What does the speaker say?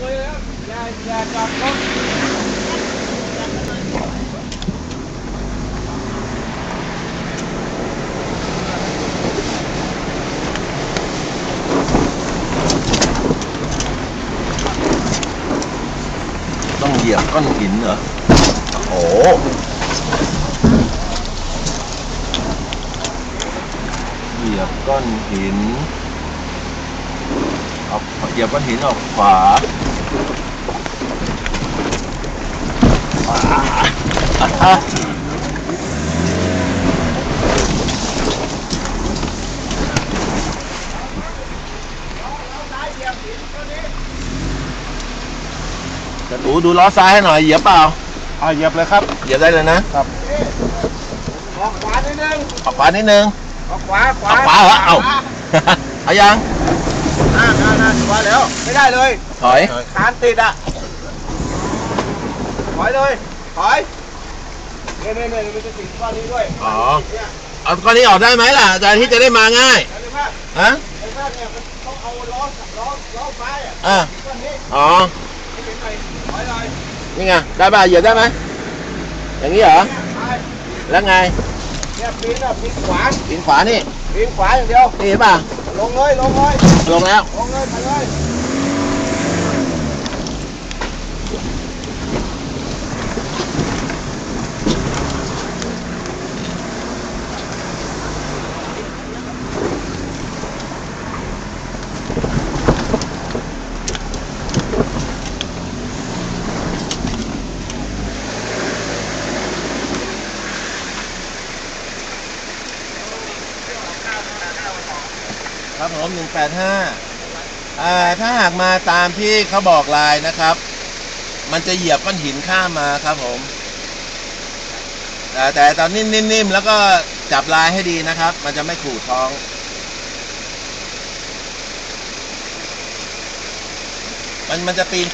ต้องเหยียบก้อนหินเหรอ โอ้เหยียบก้อนหินเอาเหยียบก้อนหินออกขวา จะดูดูล้อซ้ายให้หน่อยเหยียบเปล่าอ่าเหยียบเลยครับเหยียบได้เลยนะออกขวานิดนึงออกขวานิดนึงออกขวาขวาออกขวาเหรอเอาเอายัง อ่าอ่าอ่าขวาแล้ว ไม่ได้เลย ถอย คานติดอะ ถอยเลย ถอยเนี่ยเนี่ยเนี่ยมันจะติดก้อนนี้ด้วยอ๋อเนี่ยเอาก้อนนี้ออกได้ไหมล่ะอาจารย์ที่จะได้มาง่ายเห็นไหมฮะไอ้บ้านเนี่ยมันต้องเอาล้อล้อล้อซ้ายอะอะก้อนนี้อ๋อไม่เป็นไรถอยเลยนี่ไงได้ป่ะเหยียบได้ไหมอย่างนี้เหรอเนี่ยไปแล้วไงเนี่ยปีนอะปีนขวาปีนขวานี่ปีนขวาอย่างเดียวนี่เห็นป่ะ ลงเลยลงเลยลงแล้วลงเลยไปเลย ครับผมหนึ่งแปดห้าอ่าถ้าหากมาตามที่เขาบอกลายนะครับ มันจะเหยียบก้อนหินข้ามมาครับผม แต่แต่ตอนนิ่มๆแล้วก็จับลายให้ดีนะครับ มันจะไม่ขูดท้องมันมันจะปีน